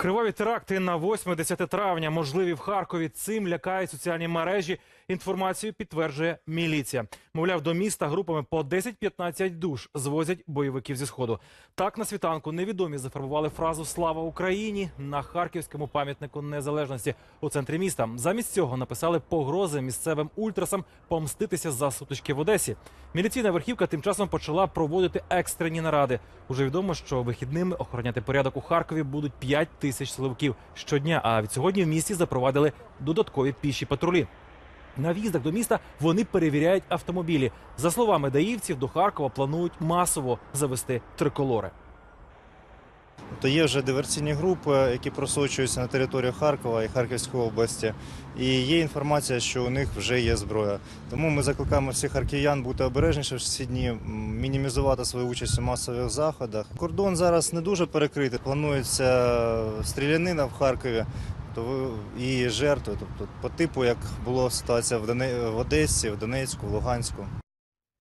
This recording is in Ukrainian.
Криваві теракти на 8-10 травня можливі в Харкові. Цим лякають соціальні мережі. Інформацію підтверджує міліція. Мовляв, до міста групами по 10-15 душ звозять бойовиків зі сходу. Так на світанку невідомі зафарбували фразу Слава Україні на харківському пам'ятнику незалежності у центрі міста. Замість цього написали погрози місцевим ультрасам помститися за сутички в Одесі. Міліційна верхівка тим часом почала проводити екстрені наради. Уже відомо, що вихідними охороняти порядок у Харкові будуть 5 тисяч силовиків щодня. А від сьогодні в місті запровадили додаткові піші патрулі. На в'їздах до міста вони перевіряють автомобілі. За словами даївців, до Харкова планують масово завести триколори. То є вже диверсійні групи, які просочуються на територію Харкова і Харківської області. І є інформація, що у них вже є зброя. Тому ми закликаємо всіх харків'ян бути обережніше в ці дні, мінімізувати свою участь у масових заходах. Кордон зараз не дуже перекритий. Планується стрілянина в Харкові. І жертви, тобто по типу, як була ситуація в Одесі, в Донецьку, в Луганську.